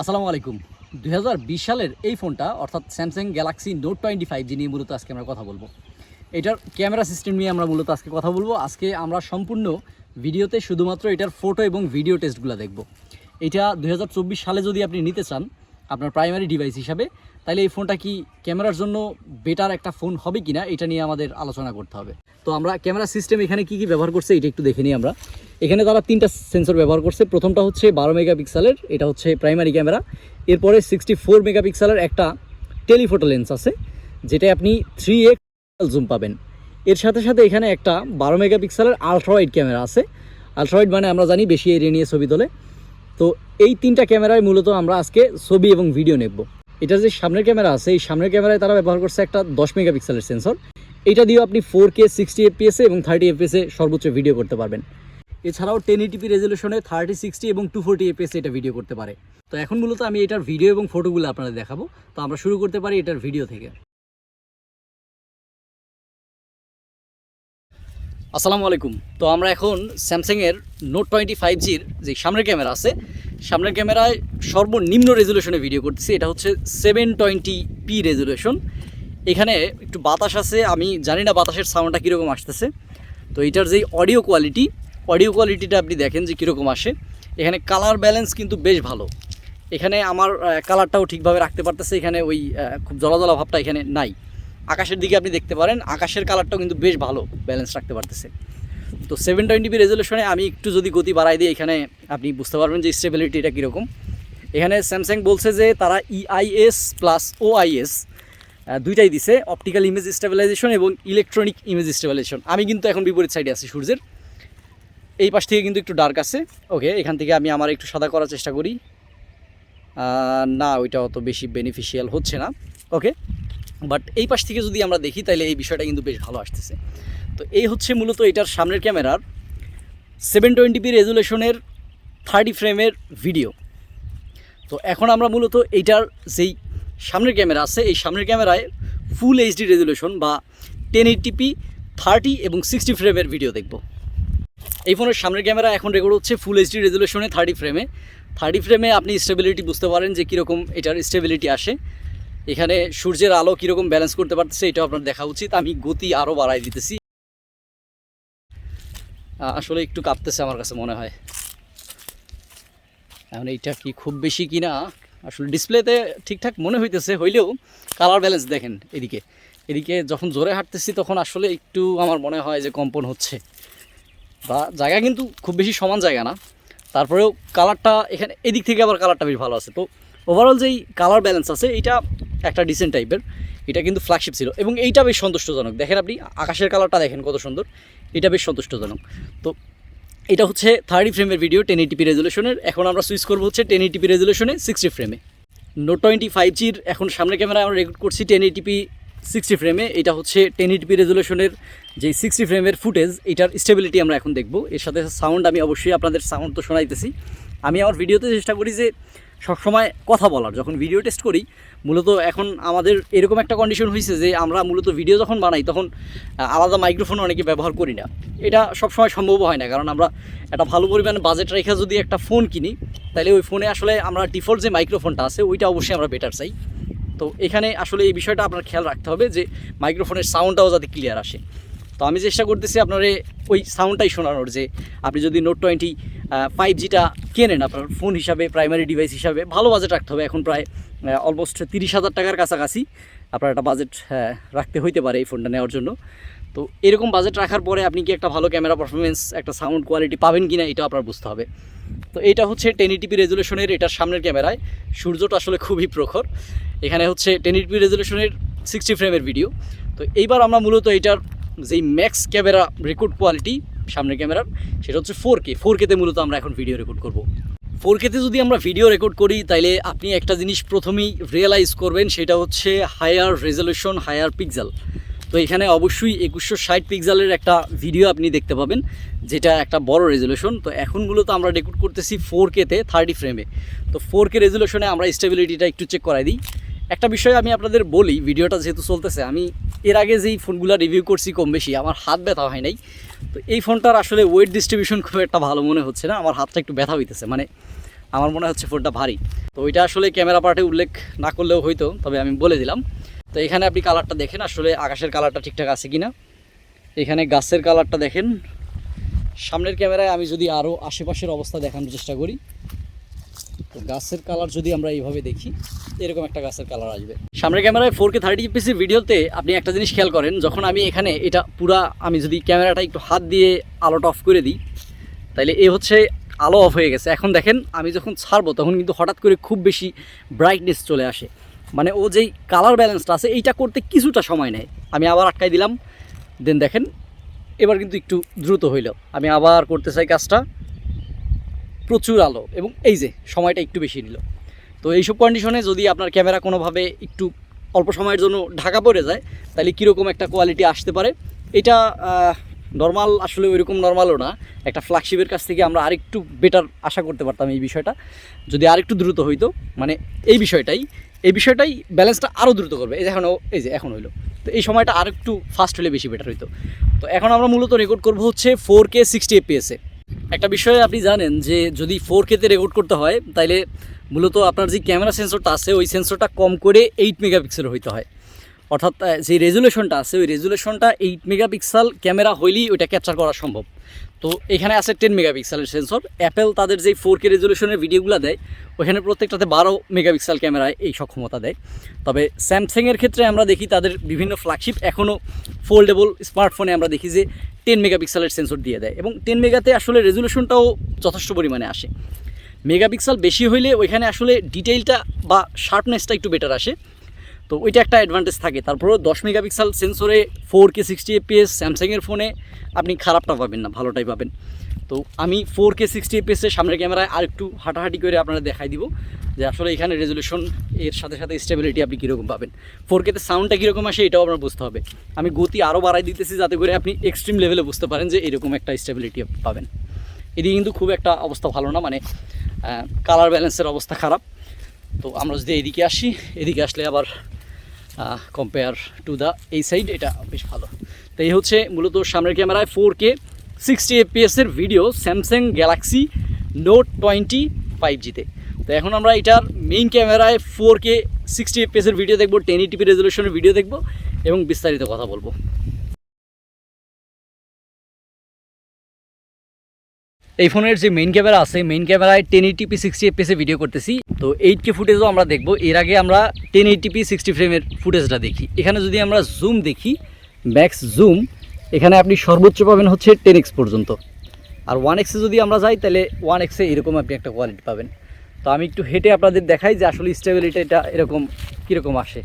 আসসালামু আলাইকুম। দু হাজার বিশ সালের এই ফোনটা, অর্থাৎ Samsung Galaxy Note twenty five নিয়ে মূলত আজকে আমরা কথা বলব। এটার ক্যামেরা সিস্টেম নিয়ে আমরা মূলত আজকে কথা বলব। আজকে আমরা সম্পূর্ণ ভিডিওতে শুধুমাত্র এটার ফটো এবং ভিডিও টেস্টগুলো দেখব। এটা দু হাজার চব্বিশ সালে যদি আপনি নিতে চান, আপনার প্রাইমারি ডিভাইস হিসাবে তাহলে এই ফোনটা কি ক্যামেরার জন্য বেটার একটা ফোন হবে কিনা এটা নিয়ে আমাদের আলোচনা করতে হবে। তো আমরা ক্যামেরা সিস্টেম এখানে কি কি ব্যবহার করছে এটা একটু দেখে নিই আমরা। এখানে তারা তিনটা সেন্সর ব্যবহার করছে। প্রথমটা হচ্ছে বারো মেগাপিক্সেলের এটা হচ্ছে প্রাইমারি ক্যামেরা এরপরে সিক্সটি ফোর মেগাপিক্সেলের একটা টেলিফোটো লেন্স আছে যেটা আপনি থ্রি এক্স জুম পাবেন। এর সাথে সাথে এখানে একটা বারো মেগাপিক্সেলের আলট্রাওয়াইড ক্যামেরা আছে। আলট্রাওয়াইড মানে আমরা জানি বেশি এরিয়া নিয়ে ছবি তোলে। তো এই তিনটা ক্যামেরায় মূলত আমরা আজকে ছবি এবং ভিডিও নেব। এটা যে সামনের ক্যামেরা আছে, এই সামনের ক্যামেরায় তারা ব্যবহার করছে একটা দশ মেগাপিক্সেলের সেন্সর এটা দিয়েও আপনি ফোর কে সিক্সটি এফপিএসে এবং থার্টি এফপিএসে সর্বোচ্চ ভিডিও করতে পারবেন। এছাড়াও টেন এইটিপি রেজলিউশনে থার্টি সিক্সটি এবং টু ফোরটি এফপিএসে এটা ভিডিও করতে পারে। তো এখন মূলত আমি এটার ভিডিও এবং ফটোগুলো আপনাদের দেখাবো। তো আমরা শুরু করতে পারি এটার ভিডিও থেকে। আসসালামু আলাইকুম। তো আমরা এখন স্যামসাংয়ের নোট টোয়েন্টি ফাইভ জির যে সামনের ক্যামেরা আছে, সামনের ক্যামেরায় সর্বনিম্ন রেজুলেশনে ভিডিও করতেছি। এটা হচ্ছে সেভেন টোয়েন্টি পি রেজলিউশন এখানে একটু বাতাস আছে, আমি জানি না বাতাসের সাউন্ডটা কীরকম আসতেছে। তো এটার যেই অডিও কোয়ালিটি অডিও কোয়ালিটিটা আপনি দেখেন যে কীরকম আসে। এখানে কালার ব্যালেন্স কিন্তু বেশ ভালো। এখানে আমার কালারটাও ঠিকভাবে রাখতে পারতেছে। এখানে ওই খুব জলা জলা ভাবটা এখানে নাই। আকাশের দিকে আপনি দেখতে পারেন, আকাশের কালারটাও কিন্তু বেশ ভালো ব্যালেন্স রাখতে পারতেছে। তো সেভেন টোয়েন্টি বি রেজলিউশনে আমি একটু যদি গতি বাড়াই দিই, এখানে আপনি বুঝতে পারবেন যে স্টেবিলিটিটা কীরকম। এখানে স্যামসাং বলছে যে তারা ইআইএস প্লাস ওআইএস দুইটাই দিছে অপটিক্যাল ইমেজ স্টেবিলাইজেশন এবং ইলেকট্রনিক ইমেজ স্টেবিলাইজেশন আমি কিন্তু এখন বিপরীত সাইডে আছি, সূর্যের। এই পাশ থেকে কিন্তু একটু ডার্ক আছে। ওকে এখান থেকে আমি আমার একটু সাদা করার চেষ্টা করি। না ওইটা অত বেশি বেনিফিশিয়াল হচ্ছে না। ওকে বাট এই পাশ থেকে যদি আমরা দেখি, তাহলে এই বিষয়টা কিন্তু বেশ ভালো আসতেছে। তো এই হচ্ছে মূলত এটার সামনের ক্যামেরার সেভেন টোয়েন্টি পি রেজুলেশনের থার্টি ফ্রেমের ভিডিও তো এখন আমরা মূলত এইটার যেই সামনের ক্যামেরা আছে, এই সামনের ক্যামেরায় ফুল এইচডি রেজুলেশন বা টেন এইটিপি থার্টি এবং সিক্সটি ফ্রেমের ভিডিও দেখব। এই ফোনের সামনের ক্যামেরা এখন রেকর্ড হচ্ছে ফুল এইচডি রেজুলেশনে থার্টি ফ্রেমে থার্টি ফ্রেমে আপনি স্টেবিলিটি বুঝতে পারেন যে কীরকম এটার স্টেবিলিটি আসে। এখানে সূর্যের আলো কীরকম ব্যালেন্স করতে পারতেছে এটাও আপনার দেখা উচিত। আমি গতি আরও বাড়াই দিতেছি। আসলে একটু কাঁপতেছে আমার কাছে মনে হয়। এখন এইটা কি খুব বেশি কি না আসলে ডিসপ্লেতে ঠিকঠাক মনে হইতেছে, হইলেও কালার ব্যালেন্স দেখেন এদিকে। এদিকে যখন জোরে হাঁটতেছি তখন আসলে একটু আমার মনে হয় যে কম্পন হচ্ছে। বা জায়গা কিন্তু খুব বেশি সমান জায়গা না। তারপরেও কালারটা এখানে, এদিক থেকে আবার কালারটা বেশ ভালো আছে। তো ওভারঅল যেই কালার ব্যালেন্স আছে, এইটা একটা ডিসেন্ট টাইপের এটা কিন্তু ফ্ল্যাগশিপ ছিল। এবং এইটা বেশ সন্তুষ্টজনক। দেখেন আপনি, আকাশের কালারটা দেখেন কত সুন্দর। এটা বেশ সন্তুষ্টজনক। তো এটা হচ্ছে থার্টি ফ্রেমের ভিডিও টেন এইটিপি রেজুলেশনের এখন আমরা সুইচ করব হচ্ছে টেন এইটিপি রেজুলেশনে সিক্সটি ফ্রেমে নোট টোয়েন্টি ফাইভ জির এখন সামনে ক্যামেরা আমরা রেকর্ড করছি টেন এইটিপি সিক্সটি ফ্রেমে এটা হচ্ছে টেন এইটিপি রেজুলেশনের যে সিক্সটি ফ্রেমের ফুটেজ এটার স্টেবিলিটি আমরা এখন দেখব। এর সাথে সাউন্ড আমি অবশ্যই আপনাদের সাউন্ড তো শোনাইতেছি। আমি আমার ভিডিওতে চেষ্টা করি যে সবসময় কথা বলার। যখন ভিডিও টেস্ট করি, মূলত এখন আমাদের এরকম একটা কন্ডিশন হয়েছে যে আমরা মূলত ভিডিও যখন বানাই, তখন আলাদা মাইক্রোফোন অনেকে ব্যবহার করি না। এটা সবসময় সম্ভব হয় না, কারণ আমরা একটা ভালো পরিমাণে বাজেট রেখে যদি একটা ফোন কিনি তাহলে ওই ফোনে আসলে আমরা ডিফল্ট যে মাইক্রোফোনটা আছে, ওইটা অবশ্যই আমরা বেটার চাই। তো এখানে আসলে এই বিষয়টা আপনার খেয়াল রাখতে হবে যে মাইক্রোফোনের সাউন্ডটাও যাতে ক্লিয়ার আসে। তো আমি চেষ্টা করতেছি আপনার ওই সাউন্ডটাই শোনানোর যে আপনি যদি নোট টোয়েন্টি ফাইভ জিটা কেনেন আপনার ফোন হিসাবে প্রাইমারি ডিভাইস হিসাবে, ভালো বাজেট রাখতে হবে। এখন প্রায় অলমোস্ট তিরিশ হাজার টাকার কাছাকাছি আপনার একটা বাজেট রাখতে হইতে পারে এই ফোনটা নেওয়ার জন্য। তো এরকম বাজেট রাখার পরে আপনি কি একটা ভালো ক্যামেরা পারফরমেন্স একটা সাউন্ড কোয়ালিটি পাবেন কি না এটা আপনার বুঝতে হবে। তো এটা হচ্ছে টেন ইটিপি রেজুলেশনের এটার সামনের ক্যামেরায় সূর্যটা আসলে খুবই প্রখর। এখানে হচ্ছে টেন ইটিপি রেজুলেশনের সিক্সটি ফ্রেমের ভিডিও তো এইবার আমরা মূলত এটার যেই ম্যাক্স ক্যামেরা রেকর্ড কোয়ালিটি সামনের ক্যামেরার সেটা হচ্ছে ফোর কে ফোর কেতে মূলত আমরা এখন ভিডিও রেকর্ড করব। ফোর কেতে যদি আমরা ভিডিও রেকর্ড করি, তাইলে আপনি একটা জিনিস প্রথমেই রিয়েলাইজ করবেন, সেটা হচ্ছে হায়ার রেজলিউশন হায়ার পিক্সেল তো এখানে অবশ্যই একুশশো ষাট পিক্সেলের একটা ভিডিও আপনি দেখতে পাবেন, যেটা একটা বড় রেজলিউশন তো এখন মূলত আমরা রেকর্ড করতেছি ফোর কেতে থার্টি ফ্রেমে তো ফোর কে রেজলিউশনে আমরা স্টেবিলিটিটা একটু চেক করাই দিই। একটা বিষয় আমি আপনাদের বলি, ভিডিওটা যেহেতু চলতেছে, আমি এর আগে যেই ফোনগুলো রিভিউ করছি কম বেশি, আমার হাত ব্যথা হয় নাই। তো এই ফোনটার আসলে ওয়েট ডিস্ট্রিবিউশন খুব একটা ভালো মনে হচ্ছে না, আমার হাতটা একটু ব্যথা হইতেছে মানে আমার মনে হচ্ছে ফোনটা ভারী। তো ওইটা আসলে ক্যামেরা পার্টে উল্লেখ না করলেও হয়তো তবে আমি বলে দিলাম। তো এখানে আপনি কালারটা দেখেন, আসলে আকাশের কালারটা ঠিকঠাক আছে কি না এখানে গাছের কালারটা দেখেন। সামনের ক্যামেরায় আমি যদি আরও আশেপাশের অবস্থা দেখানোর চেষ্টা করি। গাছের কালার যদি আমরা এইভাবে দেখি, এরকম একটা গাছের কালার আসবে। সামনের ক্যামেরায় ফোর কে থার্টি পিসি ভিডিওতে আপনি একটা জিনিস খেয়াল করেন, যখন আমি এখানে এটা পুরা, আমি যদি ক্যামেরাটা একটু হাত দিয়ে আলোটা অফ করে দিই, তাইলে এ হচ্ছে আলো অফ হয়ে গেছে। এখন দেখেন, আমি যখন ছাড়বো, তখন কিন্তু হঠাৎ করে খুব বেশি ব্রাইটনেস চলে আসে। মানে ও যেই কালার ব্যালেন্সটা আছে, এইটা করতে কিছুটা সময় নেয়। আমি আবার আটকাই দিলাম। দেন দেখেন, এবার কিন্তু একটু দ্রুত হইল। আমি আবার করতে চাই কাজটা। প্রচুর আলো এবং এই যে সময়টা একটু বেশি নিল। তো এইসব কন্ডিশনে যদি আপনার ক্যামেরা কোনোভাবে একটু অল্প সময়ের জন্য ঢাকা পড়ে যায়, তাহলে কীরকম একটা কোয়ালিটি আসতে পারে? এটা নর্মাল আসলে ওইরকম নর্মালও না। একটা ফ্ল্যাগশিপের কাছ থেকে আমরা আরেকটু বেটার আশা করতে পারতাম এই বিষয়টা। যদি আরেকটু দ্রুত হইতো মানে এই বিষয়টাই এই বিষয়টাই ব্যালেন্সটা আরও দ্রুত করবে। এই যে এখনও এই যে এখন হইল। তো এই সময়টা আরেকটু ফাস্ট হলে বেশি বেটার হইতো। তো এখন আমরা মূলত রেকর্ড করব হচ্ছে ফোর কে সিক্সটি এফপিএসে একটা বিষয়ে আপনি জানেন যে যদি ফোর কেতে রেকর্ড করতে হয়, তাইলে মূলত আপনার যে ক্যামেরা সেন্সরটা আছে, ওই সেন্সরটা কম করে এইট মেগাপিক্সেল হইতে হয়। অর্থাৎ যে রেজুলেশনটা আছে, ওই রেজুলেশনটা এইট মেগাপিক্সেল ক্যামেরা হইলেই ওইটা ক্যাপচার করা সম্ভব। তো এখানে আছে টেন মেগাপিক্সেলের সেন্সর অ্যাপেল তাদের যেই ফোর কে রেজুলেশনের ভিডিওগুলো দেয় ওখানে প্রত্যেকটাতে বারো মেগাপিক্সেল ক্যামেরায় এই সক্ষমতা দেয়। তবে স্যামসাংয়ের ক্ষেত্রে আমরা দেখি তাদের বিভিন্ন ফ্ল্যাগশিপ এখনও ফোল্ডেবল স্মার্টফোনে আমরা দেখি যে টেন মেগাপিক্সেলের সেন্সর দিয়ে দেয়। এবং টেন মেগাতে আসলে রেজুলেশনটাও যথেষ্ট পরিমাণে আসে। মেগাপিক্সেল বেশি হইলে ওইখানে আসলে ডিটেইলটা বা শার্পনেসটা একটু বেটার আসে। তো ওইটা একটা অ্যাডভান্টেজ থাকে। তারপরেও দশ মেগাপিক্সেল সেন্সরে ফোর কে সিক্সটি এপিএস স্যামসাংয়ের ফোনে আপনি খারাপটা পাবেন না, ভালোটাই পাবেন। তো আমি ফোর কে সিক্সটি এপিএসের সামনের ক্যামেরায় আর একটু হাঁটাহাঁটি করে আপনারা দেখাই দিব যে আসলে এখানে রেজলিউশন এর সাথে সাথে স্টেবিলিটি আপনি কীরকম পাবেন। ফোর কেতে সাউন্ডটা কীরকম আসে এটাও আপনার বুঝতে হবে। আমি গতি আরও বাড়াই দিতেছি যাতে করে আপনি এক্সট্রিম লেভেলে বুঝতে পারেন যে এরকম একটা স্টেবিলিটি পাবেন। এদিকে কিন্তু খুব একটা অবস্থা ভালো না মানে কালার ব্যালেন্সের অবস্থা খারাপ। তো আমরা যদি এদিকে আসি, এদিকে আসলে আবার কম্পেয়ার টু দ্য এই সাইড এটা বেশ ভালো। তো এই হচ্ছে মূলত সামনের ক্যামেরায় four K sixty এফপিএসের video Samsung Galaxy Note twenty five জিতে তো। এখন আমরা এটার মেইন ক্যামেরায় ফোর কে সিক্সটি এফপিএসের ভিডিও দেখব টেন এইটিপি রেজলিউশনের ভিডিও দেখব এবং বিস্তারিত কথা বলব। এই ফোনের যে মেইন ক্যামেরা আছে মেইন ক্যামেরায় টেন এইটিপি সিক্সটি এফপিএসে ভিডিও করতেছি। তো এইট কে ফুটেজও আমরা দেখব। এর আগে আমরা টেন এইটিপি সিক্সটি ফ্রেমের ফুটেজটা দেখি। এখানে যদি আমরা জুম দেখি ম্যাক্স জুম এখানে আপনি সর্বোচ্চ পাবেন হচ্ছে টেন এক্স পর্যন্ত। আর ওয়ান এক্সে যদি আমরা যাই, তাহলে ওয়ান এক্সে এরকম আপনি একটা কোয়ালিটি পাবেন। তো আমি একটু হেঁটে আপনাদের দেখাই যে আসলে স্টেবিলিটি এটা এরকম কীরকম আসে।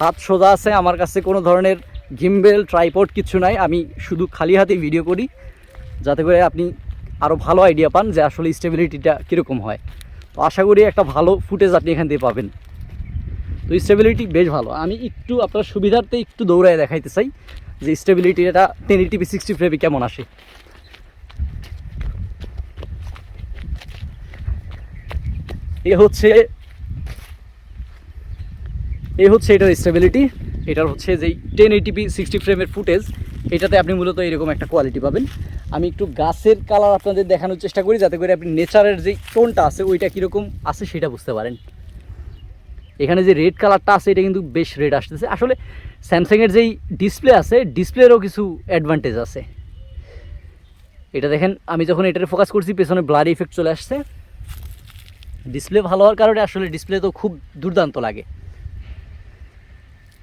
হাত সোজা আছে, আমার কাছে কোনো ধরনের গিম্বেল ট্রাইপড কিছু নাই। আমি শুধু খালি হাতে ভিডিও করি, যাতে করে আপনি আরও ভালো আইডিয়া পান যে আসলে স্টেবিলিটিটা কীরকম হয়। তো আশা করি একটা ভালো ফুটেজ আপনি এখান থেকে পাবেন। তো স্টেবিলিটি বেশ ভালো। আমি একটু আপনার সুবিধার্থে একটু দৌড়ায় দেখাইতে চাই যে স্টেবিলিটি এটা টেন এইটিপি সিক্সটি ফ্রেমে কেমন আসে। এ হচ্ছে এ হচ্ছে এটার স্টেবিলিটি এটার হচ্ছে যেই টেন এইটিপি সিক্সটি ফ্রেমের ফুটেজ এটাতে আপনি মূলত এরকম একটা কোয়ালিটি পাবেন। আমি একটু গাছের কালার আপনাদের দেখানোর চেষ্টা করি, যাতে করে আপনি নেচারের যেই টোনটা আছে, ওইটা কীরকম আছে সেটা বুঝতে পারেন। এখানে যে রেড কালারটা আছে, এটা কিন্তু বেশ রেড আসতেছে। আসলে স্যামসাংয়ের যেই ডিসপ্লে আছে ডিসপ্লেরও কিছু অ্যাডভান্টেজ আছে। এটা দেখেন, আমি যখন এটার ফোকাস করছি, পেছনে ব্লার ইফেক্ট চলে আসছে। ডিসপ্লে ভালো হওয়ার কারণে আসলে ডিসপ্লে তো খুব দুর্দান্ত লাগে।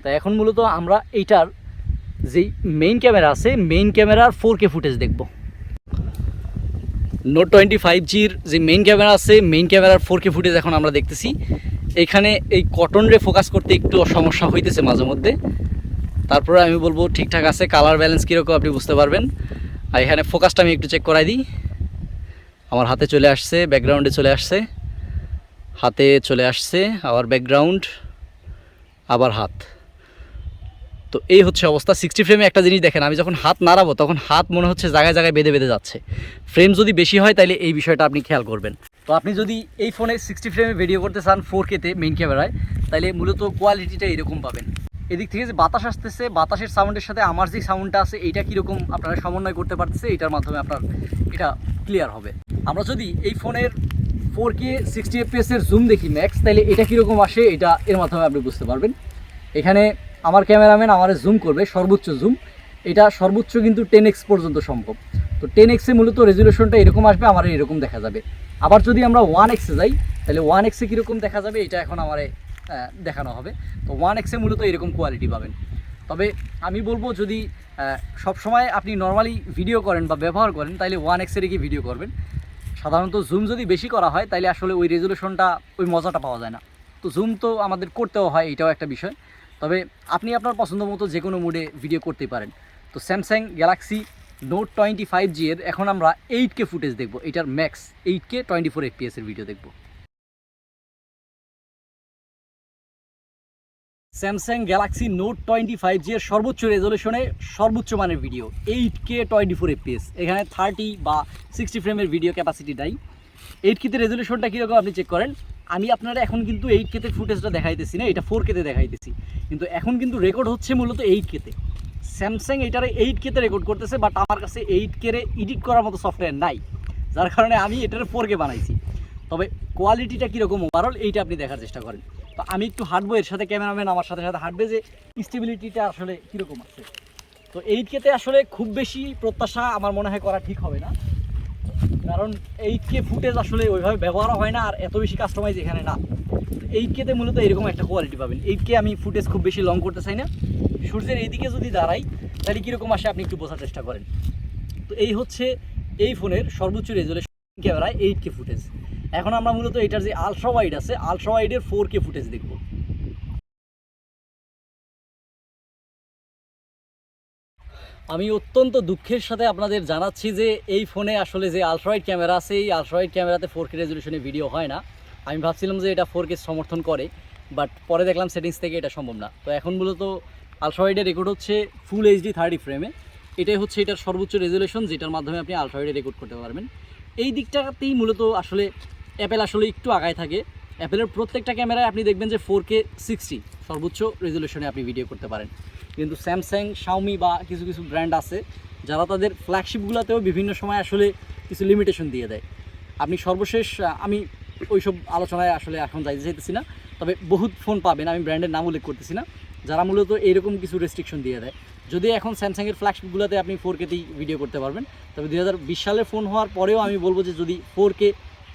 তাই এখন মূলত আমরা এইটার যেই মেইন ক্যামেরা আছে মেইন ক্যামেরার ফোর কে ফুটেজ দেখব। নোট টোয়েন্টি ফাইভ জির যে মেইন ক্যামেরা আছে মেইন ক্যামেরার ফোর কে ফুটেজ এখন আমরা দেখতেছি। এখানে এই কটন রে ফোকাস করতে একটু সমস্যা হইতেছে মাঝে মধ্যে। তারপরে আমি বলব ঠিকঠাক আছে কালার ব্যালেন্স কীরকম আপনি বুঝতে পারবেন। আর এখানে ফোকাসটা আমি একটু চেক করাই দিই। আমার হাতে চলে আসছে ব্যাকগ্রাউন্ডে চলে আসছে। হাতে চলে আসছে, আবার ব্যাকগ্রাউন্ড আবার হাত। তো এই হচ্ছে অবস্থা। সিক্সটি ফ্রেমে একটা জিনিস দেখেন, আমি যখন হাত নাড়াবো, তখন হাত মনে হচ্ছে জায়গায় জায়গায় বেঁধে বেঁধে যাচ্ছে। ফ্রেম যদি বেশি হয় তাহলে এই বিষয়টা আপনি খেয়াল করবেন। তো আপনি যদি এই ফোনে সিক্সটি ফ্রেমে ভিডিও করতে চান ফোর কেতে মেইন ক্যামেরায় তাহলে মূলত কোয়ালিটিটা এরকম পাবেন। এদিক থেকে যে বাতাস আসতেছে, বাতাসের সাউন্ডের সাথে আমার যে সাউন্ডটা আছে, এইটা কীরকম আপনারা সমন্বয় করতে পারতেছে এটার মাধ্যমে আপনার এটা ক্লিয়ার হবে। আমরা যদি এই ফোনের ফোর কে সিক্সটি এফপিএস এর জুম দেখি ম্যাক্স তাহলে এটা কীরকম আসে, এটা এর মাধ্যমে আপনি বুঝতে পারবেন। এখানে আমার ক্যামেরাম্যান আমার জুম করবে, সর্বোচ্চ জুম এটা সর্বোচ্চ কিন্তু টেন এক্স পর্যন্ত সম্ভব। তো টেন এক্সে মূলত রেজুলেশনটা এরকম আসবে, আমার এরকম দেখা যাবে। আবার যদি আমরা ওয়ান এক্সে যাই, তাহলে ওয়ান এক্সে কীরকম দেখা যাবে, এটা এখন আমার দেখানো হবে। তো ওয়ান এক্সে মূলত এরকম কোয়ালিটি পাবেন। তবে আমি বলব যদি সব সময় আপনি নর্মালি ভিডিও করেন বা ব্যবহার করেন, তাহলে ওয়ান এক্সে রেখে ভিডিও করবেন। সাধারণত জুম যদি বেশি করা হয়, তাহলে আসলে ওই রেজুলেশনটা ওই মজাটা পাওয়া যায় না। তো জুম তো আমাদের করতেও হয়, এটাও একটা বিষয়। তবে আপনি আপনার পছন্দ মতো যে কোনো মুডে ভিডিও করতে পারেন। তো Samsung Galaxy Note twenty five G এর এখন আমরা এইট কে ফুটেজ দেখব। এটার max eight K twenty four fps এর ভিডিও দেখব। Samsung Galaxy Note twenty five G এর সর্বোচ্চ রেজলিউশনে সর্বোচ্চ মানের video eight K twenty four fps এখানে থার্টি বা সিক্সটি ফ্রেমের ভিডিও ক্যাপাসিটি নাই। এইট কেতে রেজলিউশনটা কীরকম আপনি চেক করেন? আমি আপনারা এখন কিন্তু এইট কেতে ফুটেজটা দেখাইতেছি না, এটা ফোর কেতে দেখাইতেছি। কিন্তু এখন কিন্তু রেকর্ড হচ্ছে মূলত এইট কেতে স্যামসাং এটারে এইট কেতে রেকর্ড করতেছে বাট আমার কাছে এইট কেরে এডিট করার মতো সফটওয়্যার নাই। যার কারণে আমি এটার ফোর কে বানাইছি। তবে কোয়ালিটিটা কীরকম ওভারঅল এইটা আপনি দেখার চেষ্টা করেন। তো আমি একটু হাঁটবো, এর সাথে ক্যামেরাম্যান আমার সাথে সাথে হাঁটবে যে স্টেবিলিটিটা আসলে কীরকম আছে। তো এইট কেতে আসলে খুব বেশি প্রত্যাশা আমার মনে হয় করা ঠিক হবে না। কারণ এইট কে ফুটেজ আসলে ওইভাবে ব্যবহারও হয় না আর এত বেশি কাস্টমাইজ এখানে না। এইট কেতে মূলত এরকম একটা কোয়ালিটি পাবেন। এইট কে আমি ফুটেজ খুব বেশি লং করতে চাই না। সূর্যের এইদিকে যদি দাঁড়াই, তাহলে কীরকম আসে আপনি একটু বোঝার চেষ্টা করেন। তো এই হচ্ছে এই ফোনের সর্বোচ্চ রেজুলেশন ক্যামেরায় এইট কে ফুটেজ এখন আমরা মূলত এটার যে আলট্রা ওয়াইড আছে আলট্রা ওয়াইডের ফোর কে ফুটেজ দেখব। আমি অত্যন্ত দুঃখের সাথে আপনাদের জানাচ্ছি যে এই ফোনে আসলে যে আলট্রাওয়াইড ক্যামেরা আছে এই আলট্রাওয়াইড ক্যামেরাতে ফোর কে রেজলিউশনে ভিডিও হয় না। আমি ভাবছিলাম যে এটা ফোর কে সমর্থন করে বাট পরে দেখলাম সেটিংস থেকে এটা সম্ভব না। তো এখন মূলত আলট্রাওয়াইডের রেকর্ড হচ্ছে ফুল এইচডি থার্টি ফ্রেমে এটাই হচ্ছে এটার সর্বোচ্চ রেজলিউশন যেটার মাধ্যমে আপনি আলট্রাওয়াইডে রেকর্ড করতে পারবেন। এই দিকটাতেই মূলত আসলে অ্যাপেল আসলে একটু আগায় থাকে। অ্যাপেলের প্রত্যেকটা ক্যামেরায় আপনি দেখবেন যে ফোর কে সিক্সটি সর্বোচ্চ রেজলিউশনে আপনি ভিডিও করতে পারেন। কিন্তু স্যামসাং শাওমি বা কিছু কিছু ব্র্যান্ড আছে, যারা তাদের ফ্ল্যাগশিপগুলোতেও বিভিন্ন সময় আসলে কিছু লিমিটেশন দিয়ে দেয়। আপনি সর্বশেষ আমি ওইসব আলোচনায় আসলে এখন যাইতে চাইতেছি না, তবে বহুত ফোন পাবেন, আমি ব্র্যান্ডের নাম উল্লেখ করতেছি না, যারা মূলত এরকম কিছু রেস্ট্রিকশন দিয়ে দেয়। যদি এখন স্যামসাংয়ের ফ্ল্যাগশিপগুলোতে আপনি ফোর কেতেই ভিডিও করতে পারবেন, তবে দুই সালের ফোন হওয়ার পরেও আমি বলব যে যদি ফোর কে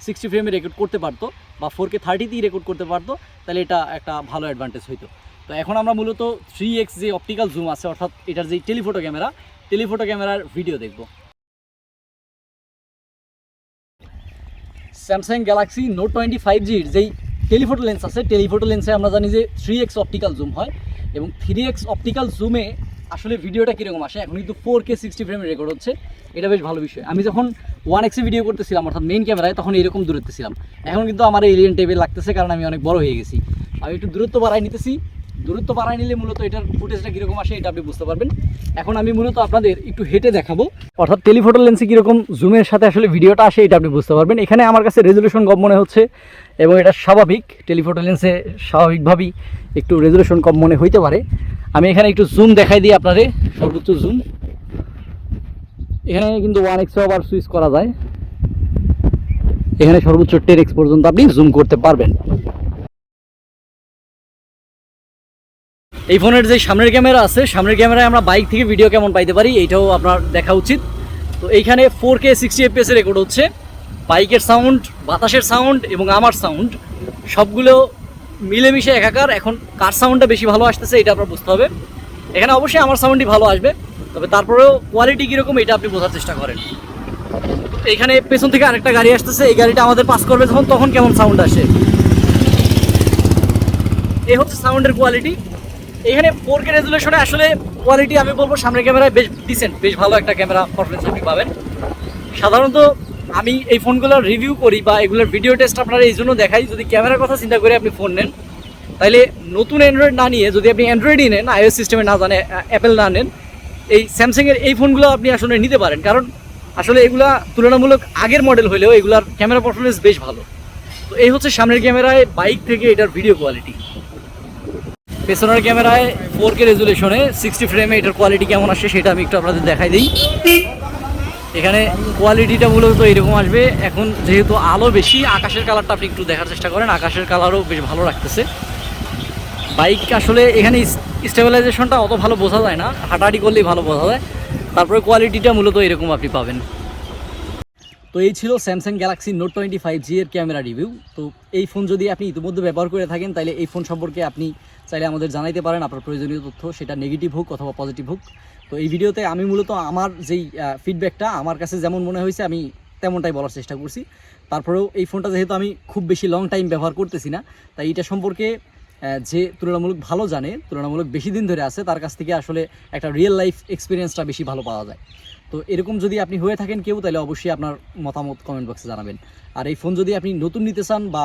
সিক্সটি ফ্রেমে রেকর্ড করতে পারতো বা ফোর কে থার্টিতেই রেকর্ড করতে পারতো, তাহলে এটা একটা ভালো অ্যাডভান্টেজ হইতো। তো এখন আমরা মূলত থ্রি এক্স যে অপটিক্যাল জুম আছে, অর্থাৎ এটার যে টেলিফোটো ক্যামেরা টেলিফোটো ক্যামেরার ভিডিও দেখব। Samsung Galaxy Note twenty five জির যেই টেলিফোটো লেন্স আছে টেলিফোটো লেন্সে আমরা জানি যে থ্রি এক্স অপটিক্যাল জুম হয় এবং থ্রি এক্স অপটিক্যাল জুমে আসলে ভিডিওটা কীরকম আসে? এখন কিন্তু ফোর কে সিক্সটি ফ্রেমে রেকর্ড হচ্ছে। এটা বেশ ভালো বিষয়। আমি যখন ওয়ান এক্সে ভিডিও করতেছিলাম, অর্থাৎ মেইন ক্যামেরায় তখন এরকম দূরত্বে ছিলাম। এখন কিন্তু আমার এলিয়েন টেবিল লাগতেছে, কারণ আমি অনেক বড় হয়ে গেছি। আমি একটু দূরত্ব বাড়াই নিতেছি। দূরত্ব বাড়ায় নিলে মূলত এটার ফুটেজটা কীরকম আসে এটা আপনি বুঝতে পারবেন। এখন আমি মূলত আপনাদের একটু হেঁটে দেখাবো। অর্থাৎ টেলিফোটো লেন্সে কীরকম জুমের সাথে আসলে ভিডিওটা আসে এটা আপনি বুঝতে পারবেন। এখানে আমার কাছে রেজলিউশন কম মনে হচ্ছে এবং এটা স্বাভাবিক, টেলিফোটো লেন্সে স্বাভাবিকভাবেই একটু রেজলিউশন কম মনে হইতে পারে। আমি এখানে একটু জুম দেখাই দিই আপনাদের, সর্বোচ্চ জুম এখানে কিন্তু ওয়ান এক্সও আবার সুইচ করা যায়। এখানে সর্বোচ্চ টেন এক্স পর্যন্ত আপনি জুম করতে পারবেন। এই ফোনের যে সামনের ক্যামেরা আছে, সামনের ক্যামেরায় আমরা বাইক থেকে ভিডিও কেমন পাইতে পারি, এইটাও আপনার দেখা উচিত। তো এইখানে four K sixty fps record হচ্ছে। বাইকের সাউন্ড বাতাসের সাউন্ড এবং আমার সাউন্ড সবগুলো মিলেমিশে একাকার। এখন কার সাউন্ডটা বেশি ভালো আসতেছে, এটা আপনার বুঝতে হবে। এখানে অবশ্যই আমার সাউন্ডই ভালো আসবে, তবে তারপরেও কোয়ালিটি কীরকম, এটা আপনি বোঝার চেষ্টা করেন। এখানে পেছন থেকে আরেকটা গাড়ি আসতেছে, এই গাড়িটা আমাদের পাস করবে যখন, তখন কেমন সাউন্ড আসে। এই হচ্ছে সাউন্ডের কোয়ালিটি এখানে ফোর কে রেজুলেশনে আসলে কোয়ালিটি আমি বলব সামনের ক্যামেরায় বেশ ডিসেন্ট বেশ ভালো একটা ক্যামেরা পারফরমেন্স আপনি পাবেন। সাধারণত আমি এই ফোনগুলোর রিভিউ করি বা এগুলোর ভিডিও টেস্ট আপনারা এই জন্য দেখাই। যদি ক্যামেরার কথা চিন্তা করে আপনি ফোন নেন তাহলে নতুন অ্যান্ড্রয়েড না নিয়ে যদি আপনি অ্যান্ড্রয়েডই নেন আইওএস সিস্টেমে না জানে অ্যাপেল না নেন, এই স্যামসাংয়ের এই ফোনগুলো আপনি আসলে নিতে পারেন। কারণ আসলে এগুলা তুলনামূলক আগের মডেল হলেও এগুলার ক্যামেরা পারফরমেন্স বেশ ভালো। তো এই হচ্ছে সামনের ক্যামেরায় বাইক থেকে এটার ভিডিও কোয়ালিটি পেছনের ক্যামেরায় ফোর কে রেজুলেশনে সিক্সটি ফ্রেমে এটার কোয়ালিটি কেমন আসে সেটা আমি একটু আপনাদের দেখাই দিই। এখানে কোয়ালিটিটা মূলত এরকম আসবে। এখন যেহেতু আলো বেশি, আকাশের কালারটা আপনি একটু দেখার চেষ্টা করেন। আকাশের কালারও বেশ ভালো রাখতেছে। বাইক আসলে এখানে স্টেবিলাইজেশনটা অত ভালো বোঝা যায় না। হাঁটাহাঁটি করলেই ভালো বোঝা যায়। তারপরে কোয়ালিটিটা মূলত এরকম আপনি পাবেন। তো এই ছিল Samsung Galaxy Note twenty five G এর ক্যামেরা রিভিউ তো এই ফোন যদি আপনি ইতিমধ্যে ব্যবহার করে থাকেন, তাহলে এই ফোন সম্পর্কে আপনি চাইলে আমাদের জানাইতে পারেন আপনার প্রয়োজনীয় তথ্য, সেটা নেগেটিভ হোক অথবা পজিটিভ হোক। তো এই ভিডিওতে আমি মূলত আমার যেই ফিডব্যাকটা আমার কাছে যেমন মনে হয়েছে, আমি তেমনটাই বলার চেষ্টা করছি। তারপরেও এই ফোনটা যেহেতু আমি খুব বেশি লং টাইম ব্যবহার করতেছি না, তাই এটা সম্পর্কে যে তুলনামূলক ভালো জানে, তুলনামূলক বেশি দিন ধরে আছে, তার কাছ থেকে আসলে একটা রিয়েল লাইফ এক্সপিরিয়েন্সটা বেশি ভালো পাওয়া যায়। তো এরকম যদি আপনি হয়ে থাকেন কেউ, তাহলে অবশ্যই আপনার মতামত কমেন্ট বক্সে জানাবেন। আর এই ফোন যদি আপনি নতুন নিতে চান বা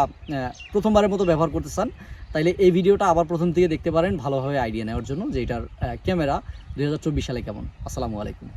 প্রথমবারের মতো ব্যবহার করতে চান তাহলে এই ভিডিওটা আবার প্রথম থেকে দেখতে পারেন ভালোভাবে আইডিয়া নেওয়ার জন্য যে এটার ক্যামেরা দু হাজার চব্বিশ সালে কেমন। আসসালামু আলাইকুম।